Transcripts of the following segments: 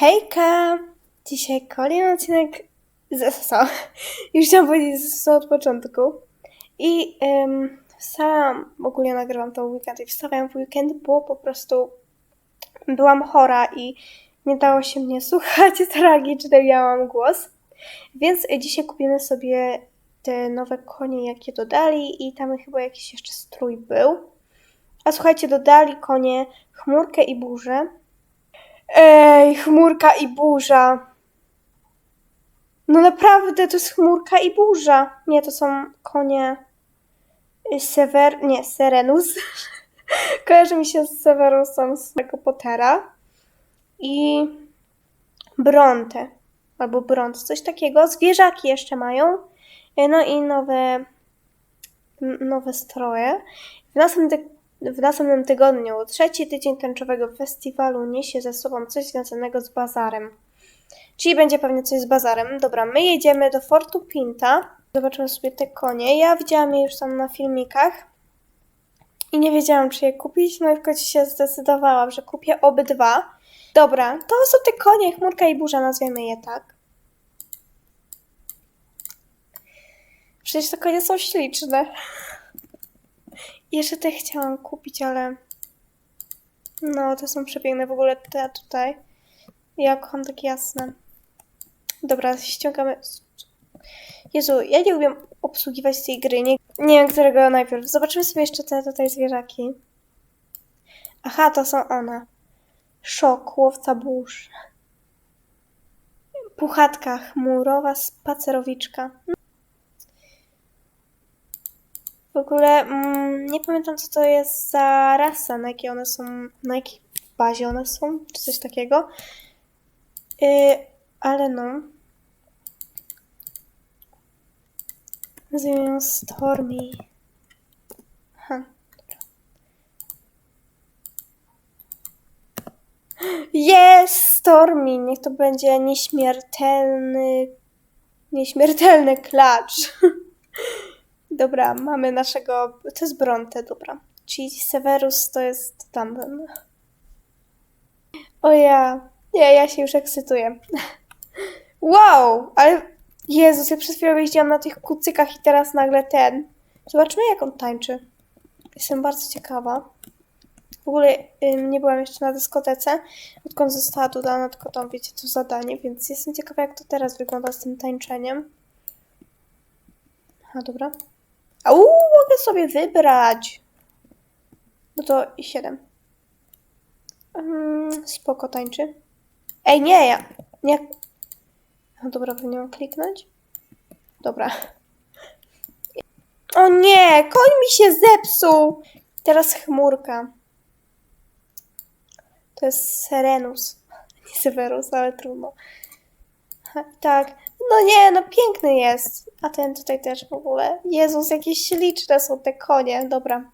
Hejka! Dzisiaj kolejny odcinek z SSO. Już chciałam powiedzieć z SSO od początku. I um, wstałam, ogólnie nagrywam to weekend i wstawałam w weekend, bo po prostu byłam chora i nie dało się mnie słuchać, tragiczny miałam głos. Więc dzisiaj kupimy sobie te nowe konie, jakie dodali i tam chyba jakiś jeszcze strój był. A słuchajcie, dodali konie chmurkę i burzę. Ej, chmurka i burza. No naprawdę, to jest chmurka i burza. Nie, to są konie y, Sever... Nie, Serenus. Kojarzy mi się z Severusem z Harry Pottera. I Bronte. Albo Bront, coś takiego. Zwierzaki jeszcze mają. Y, No i nowe nowe stroje. W następnym, w następnym tygodniu trzeci tydzień tęczowego festiwalu niesie ze sobą coś związanego z bazarem. Czyli będzie pewnie coś z bazarem. Dobra, my jedziemy do Fortu Pinta. Zobaczymy sobie te konie. Ja widziałam je już tam na filmikach. I nie wiedziałam, czy je kupić. No i w końcu się zdecydowałam, że kupię obydwa. Dobra, to są te konie, chmurka i burza, nazwiemy je tak. Przecież te konie są śliczne. Jeszcze te chciałam kupić, ale... No, te są przepiękne. W ogóle te tutaj. Ja kocham takie jasne. Dobra, ściągamy... Jezu, ja nie umiem obsługiwać tej gry. Nie, nie wiem, którego najpierw. Zobaczymy sobie jeszcze te tutaj zwierzaki. Aha, to są one. Szok, łowca burz. Puchatka chmurowa, spacerowiczka. W ogóle mm, nie pamiętam, co to jest za rasa, na jakiej one są, na jakiej bazie one są, czy coś takiego. Yy, ale no. Nazwijmy ją Stormy. Dobra. Jest Stormy! Niech to będzie nieśmiertelny, nieśmiertelny klacz. Dobra, mamy naszego. To jest Bronte, dobra. Czyli Severus to jest tamten. O ja. Nie, ja się już ekscytuję. Wow! Ale Jezus, ja przez chwilę jeździłam na tych kucykach i teraz nagle ten. Zobaczmy, jak on tańczy. Jestem bardzo ciekawa. W ogóle ym, nie byłam jeszcze na dyskotece, odkąd została dodana tylko tam, wiecie, to zadanie, więc jestem ciekawa, jak to teraz wygląda z tym tańczeniem. Aha, dobra. A uuu, mogę sobie wybrać. No to i siedem. Mm, spoko tańczy. Ej, nie, ja. Nie. No dobra, powinienem kliknąć. Dobra. O nie, koń mi się zepsuł. Teraz chmurka. To jest Serenus. Nie Severus, ale trudno. Tak. No nie, no piękny jest. A ten tutaj też w ogóle. Jezus, jakie śliczne są te konie. Dobra.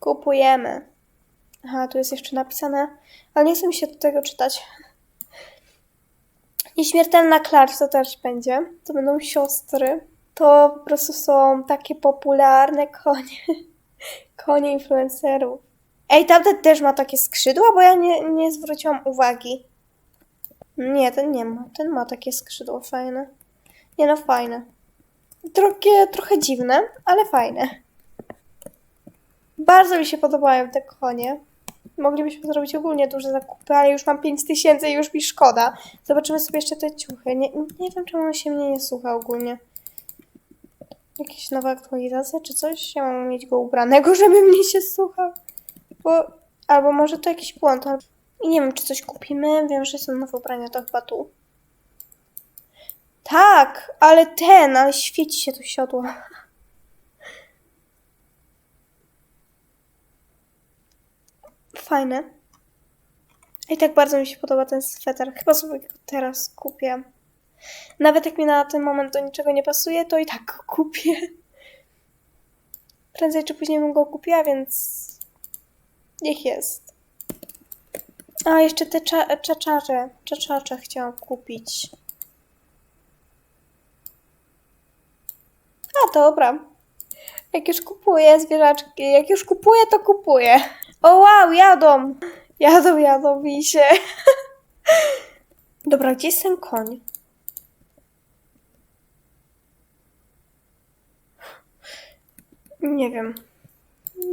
Kupujemy. Aha, tu jest jeszcze napisane, ale nie chcę mi się do tego czytać. Nieśmiertelna Clark to też będzie. To będą siostry. To po prostu są takie popularne konie. Konie influencerów. Ej, tamten też ma takie skrzydła, bo ja nie, nie zwróciłam uwagi. Nie, ten nie ma. Ten ma takie skrzydło fajne. Nie no, fajne. Trochę, trochę dziwne, ale fajne. Bardzo mi się podobają te konie. Moglibyśmy zrobić ogólnie duże zakupy, ale już mam 5000 i już mi szkoda. Zobaczymy sobie jeszcze te ciuchy. Nie, nie wiem, czemu on się mnie nie słucha ogólnie. Jakieś nowe aktualizacje czy coś? Ja mam mieć go ubranego, żeby mnie się słuchał. Bo, albo może to jakiś błąd. I nie wiem, czy coś kupimy. Wiem, że są nowe ubrania, to chyba tu. Tak, ale ten, ale świeci się to siodło. Fajne. I tak bardzo mi się podoba ten sweter. Chyba sobie go teraz kupię. Nawet jak mi na ten moment do niczego nie pasuje, to i tak go kupię. Prędzej czy później bym go kupiła, więc niech jest. A, jeszcze te cza- czaczarze. Czaczacze chciałam kupić. A, dobra. Jak już kupuję zwierzaczki, jak już kupuję, to kupuję. O wow, jadą! Jadą, jadą mi. Dobra, gdzie jest ten koń? Nie wiem.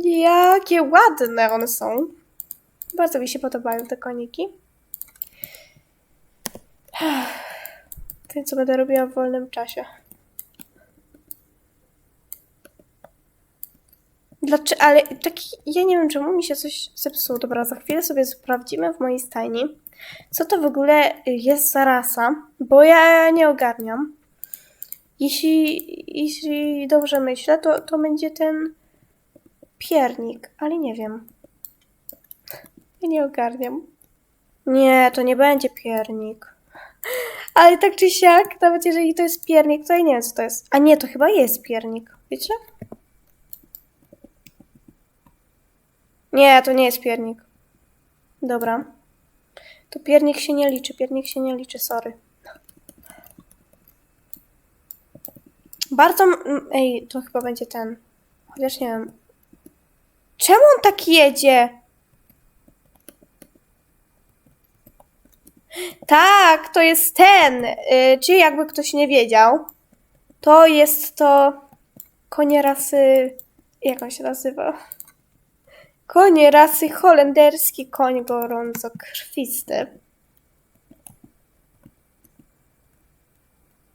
Jakie ładne one są. Bardzo mi się podobają te koniki. Tym, co będę robiła w wolnym czasie. Dlaczego? Ale taki, ja nie wiem, czemu mi się coś zepsuło. Dobra, za chwilę sobie sprawdzimy w mojej stajni, co to w ogóle jest za rasa, bo ja nie ogarniam. Jeśli, jeśli dobrze myślę, to, to będzie ten piernik, ale nie wiem. Nie ogarniam. Nie, to nie będzie piernik. Ale tak czy siak, nawet jeżeli to jest piernik, to ja nie wiem, co to jest. A nie, to chyba jest piernik. Wiecie? Nie, to nie jest piernik. Dobra. To piernik się nie liczy, piernik się nie liczy, sorry. Bardzo. Ej, to chyba będzie ten. Chociaż nie wiem. Czemu on tak jedzie? Tak, to jest ten. Yy, czy jakby ktoś nie wiedział, to jest to konie rasy. Jak on się nazywa? Konie rasy holenderski koń gorącokrwisty.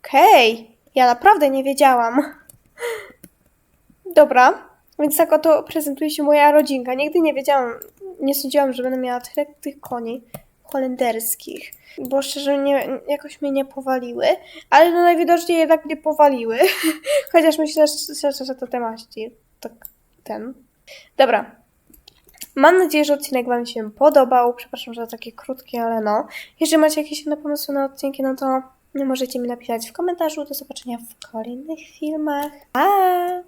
Okej, ja naprawdę nie wiedziałam. Dobra, więc tak oto prezentuje się moja rodzinka. Nigdy nie wiedziałam, nie sądziłam, że będę miała tyle tych koni holenderskich, bo szczerze nie, jakoś mnie nie powaliły, ale no najwidoczniej jednak nie powaliły. Chociaż myślę, że, że to temaści, tak ten. Dobra, Mam nadzieję, że odcinek Wam się podobał. Przepraszam, że takie krótkie, ale no. Jeżeli macie jakieś inne pomysły na odcinki, no to możecie mi napisać w komentarzu. Do zobaczenia w kolejnych filmach. Pa!